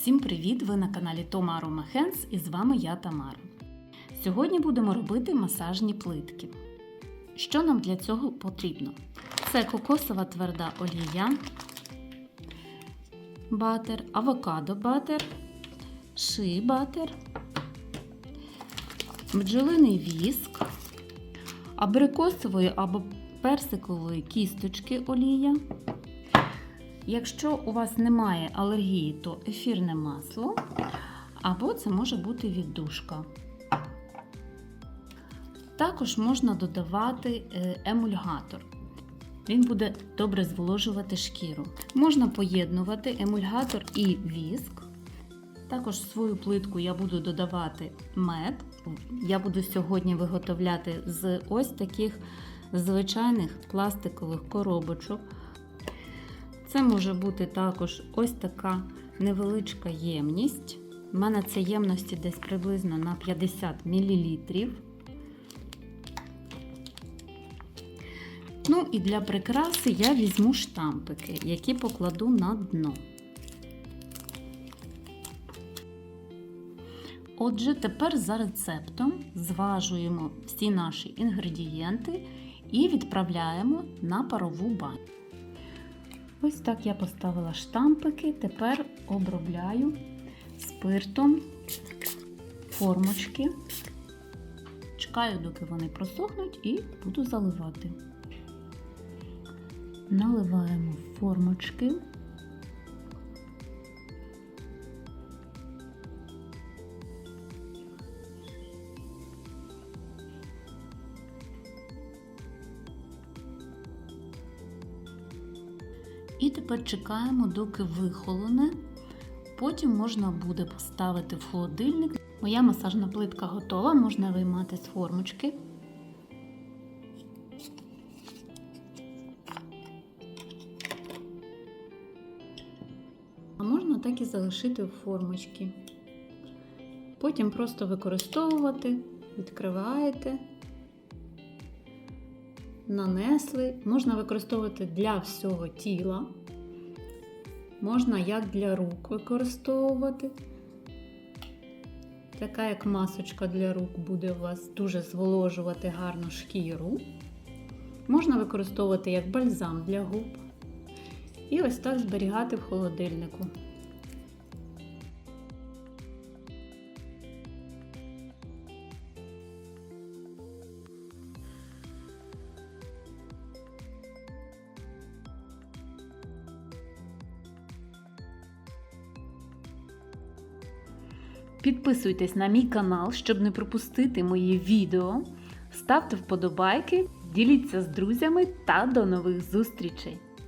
Всім привіт! Ви на каналі Томару Махенс і з вами я Тамара. Сьогодні будемо робити масажні плитки. Що нам для цього потрібно? Це кокосова тверда олія, батер, авокадо батер, ши батер, бджолиний віск, абрикосової або персикової кісточки олія. Якщо у вас немає алергії, то ефірне масло, або це може бути віддушка. Також можна додавати е, емульгатор. Він буде добре зволожувати шкіру. Можна поєднувати емульгатор і віск. Також в свою плитку я буду додавати мед. Я буду сьогодні виготовляти з ось таких звичайних пластикових коробочок. Це може бути також ось така невеличка ємність. У мене це ємності десь приблизно на 50 мл. Ну і для прикраси я візьму штампики, які покладу на дно. Отже, тепер за рецептом зважуємо всі наші інгредієнти і відправляємо на парову баню. Ось так я поставила штампики, тепер обробляю спиртом формочки. Чекаю, доки вони просохнуть, і буду заливати. Наливаємо формочки. І тепер чекаємо, доки вихолоне. Потім можна буде поставити в холодильник. Моя масажна плитка готова, можна виймати з формочки. А можна так і залишити в формочці. Потім просто використовувати, відкриваєте, нанесли. Можна використовувати для всього тіла. Можна як для рук використовувати. Така як масочка для рук буде у вас дуже зволожувати гарну шкіру. Можна використовувати як бальзам для губ. І ось так зберігати в холодильнику. Підписуйтесь на мій канал, щоб не пропустити мої відео. Ставте вподобайки, діліться з друзями та до нових зустрічей!